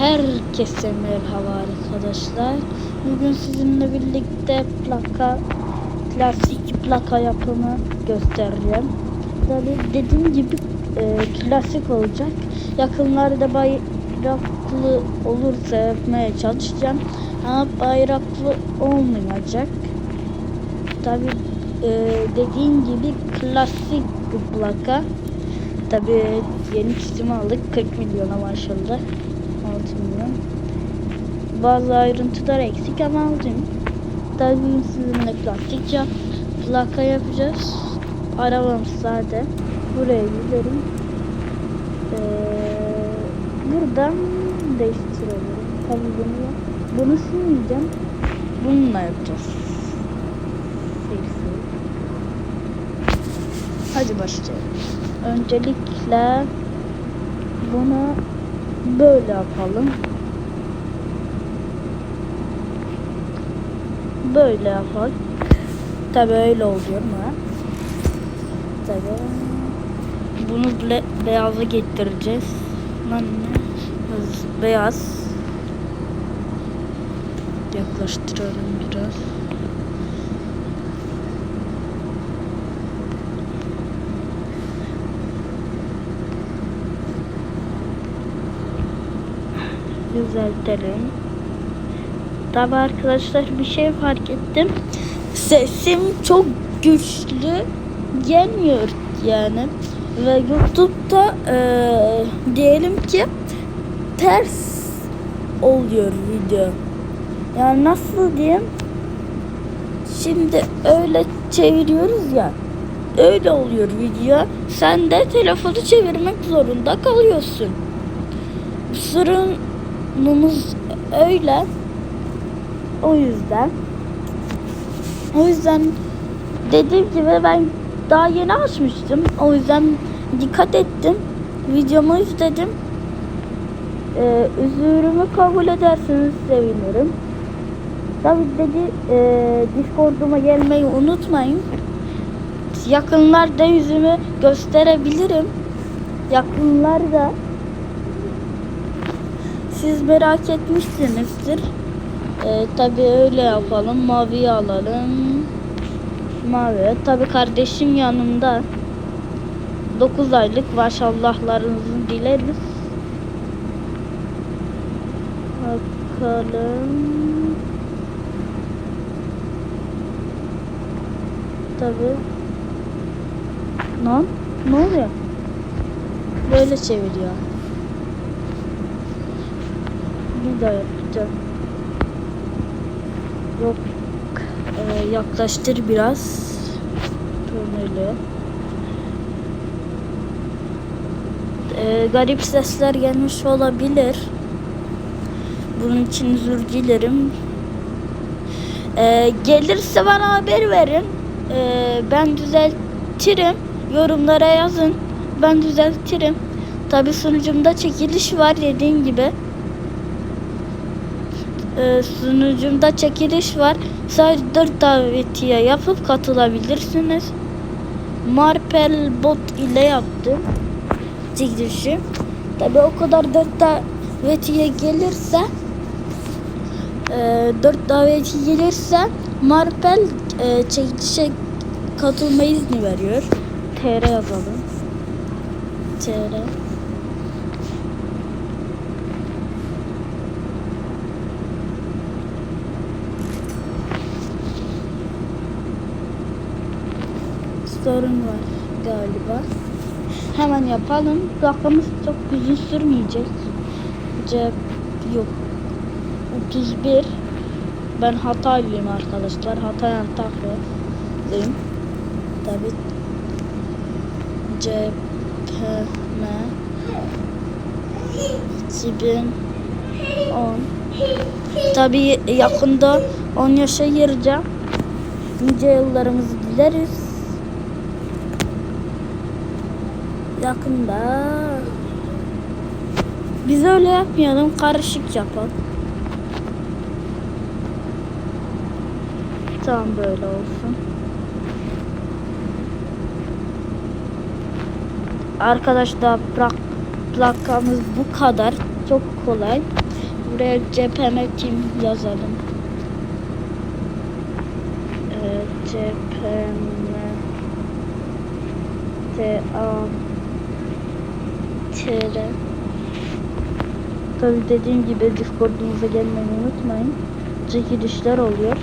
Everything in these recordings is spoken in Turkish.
Herkese merhaba arkadaşlar. Bugün sizinle birlikte plaka, klasik plaka yapımı göstereceğim. Tabii dediğim gibi e, klasik olacak. Yakınlarda bayraklı olursa yapmaya çalışacağım. Ama bayraklı olmayacak. Tabii e, dediğim gibi klasik plaka. Tabii yeni çizimi aldık 40 milyona maşallah. 6 milyon. Bazı ayrıntılar eksik ama aldım. Tabii bugün sizinle plastik yap, plaka yapacağız. Arabam sade. Buraya giderim. Ee, buradan değiştirelim. Tabii bunu yap. Bunu silmeyeceğim. Bununla yapacağız. Hadi başlayalım. Öncelikle bunu böyle yapalım. Böyle yapalım. Tabi öyle oluyor mu? Tabi. Bunu be beyaza getireceğiz. Lan? Beyaz. Yaklaştıralım biraz. Düzeltelim. Tabi arkadaşlar bir şey fark ettim. Sesim çok güçlü gelmiyor yani. Ve YouTube'da eee, diyelim ki ters oluyor video. Yani nasıl diyeyim? Şimdi öyle çeviriyoruz ya. Öyle oluyor video. Sen de telefonu çevirmek zorunda kalıyorsun. Sorunumuz öyle. O yüzden. O yüzden dediğim gibi ben daha yeni açmıştım. O yüzden dikkat ettim. Videomu izledim. Ee, üzürümü kabul ederseniz sevinirim. Tabii dedi e, Discord'uma gelmeyi unutmayın. Yakınlarda yüzümü gösterebilirim. Yakınlarda siz merak etmişsinizdir. Ee, tabii öyle yapalım. Mavi alalım. Mavi. Tabii kardeşim yanımda. 9 aylık maşallahlarınızı dileriz. Bakalım. Tabii. Lan ne oluyor? Böyle çeviriyor. Bir daha. Yok. Ee, yaklaştır biraz. Böyle. Ee, garip sesler gelmiş olabilir. Bunun için özür dilerim. Ee, gelirse bana haber verin. Ee, ben düzeltirim. Yorumlara yazın. Ben düzeltirim. Tabi sunucumda çekiliş var dediğim gibi e, sunucumda çekiliş var. Sadece 4 davetiye yapıp katılabilirsiniz. Marpel bot ile yaptım çekilişi. Tabi o kadar 4 davetiye gelirse e, 4 davetiye gelirse Marpel e, çekilişe katılma izni veriyor. TR yazalım. TR sorun var galiba. Hemen yapalım. Dakikamız çok uzun sürmeyecek. Cep yok. 31 ben Hataylıyım arkadaşlar. Hatay Antakya'dayım. Tabi cepheme 2010 Tabi yakında 10 yaşa gireceğim. Nice yıllarımızı dileriz. Yakında. Biz öyle yapmayalım, karışık yapalım. Tamam böyle olsun. Arkadaşlar plak, plakamız bu kadar. Çok kolay. Buraya cepheme kim yazalım. Evet, cepheme T A T R Tabii dediğim gibi Discord'umuza gelmeyi unutmayın. Çekilişler oluyor.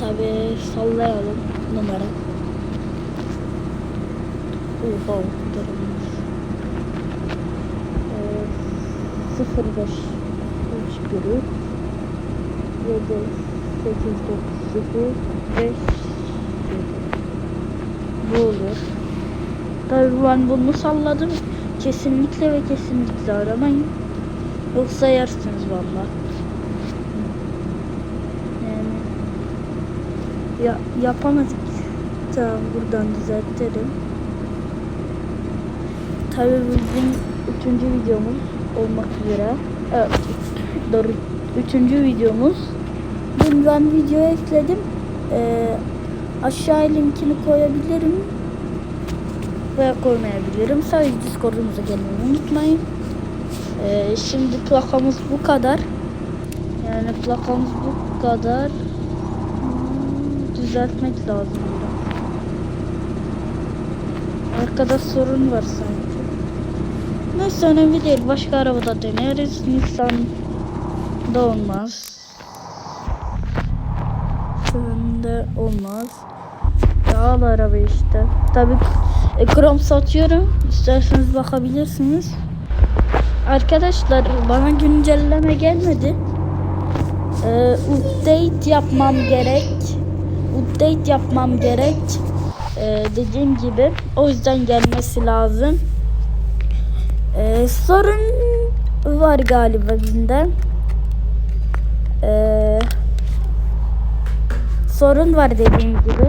Tabii sallayalım numara. Oha durmuş. Ee, 05 3 1 7 8 9 0 5 Bu oluyor. Tabii ben bunu salladım. Kesinlikle ve kesinlikle aramayın. Yoksa yersiniz valla. Yani ya yapamadık. Tamam buradan düzeltelim. Tabii bizim üçüncü videomuz olmak üzere. Evet. Doğru. Üçüncü videomuz. Dün ben video ekledim. Ee, aşağı linkini koyabilirim. Veya koymayabilirim. Sadece Discord'umuza gelmeyi unutmayın. Ee, şimdi plakamız bu kadar. Yani plakamız bu kadar. Hmm, Düzeltmek lazım. Arkada sorun var sanki. Neyse önemli değil. Başka arabada deneriz. Nissan da olmaz. Önde olmaz. Yağlı araba işte. Tabi e, krom satıyorum. İsterseniz bakabilirsiniz. Arkadaşlar bana güncelleme gelmedi. Ee, update yapmam gerek. Update yapmam gerek. Ee, dediğim gibi. O yüzden gelmesi lazım. Ee, sorun var galiba binde. Ee, sorun var dediğim gibi.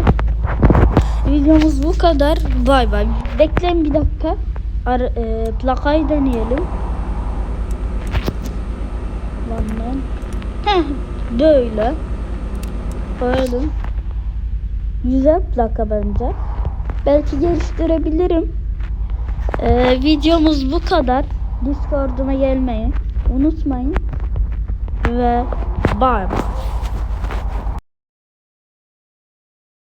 Videomuz bu kadar. Bay bay. Bekleyin bir dakika. Ar e, plakayı deneyelim. Lan lan. Heh, böyle. Koyalım. Güzel plaka bence. Belki geliştirebilirim. Ee, videomuz bu kadar. Discord'uma gelmeyi unutmayın. Ve bay bay.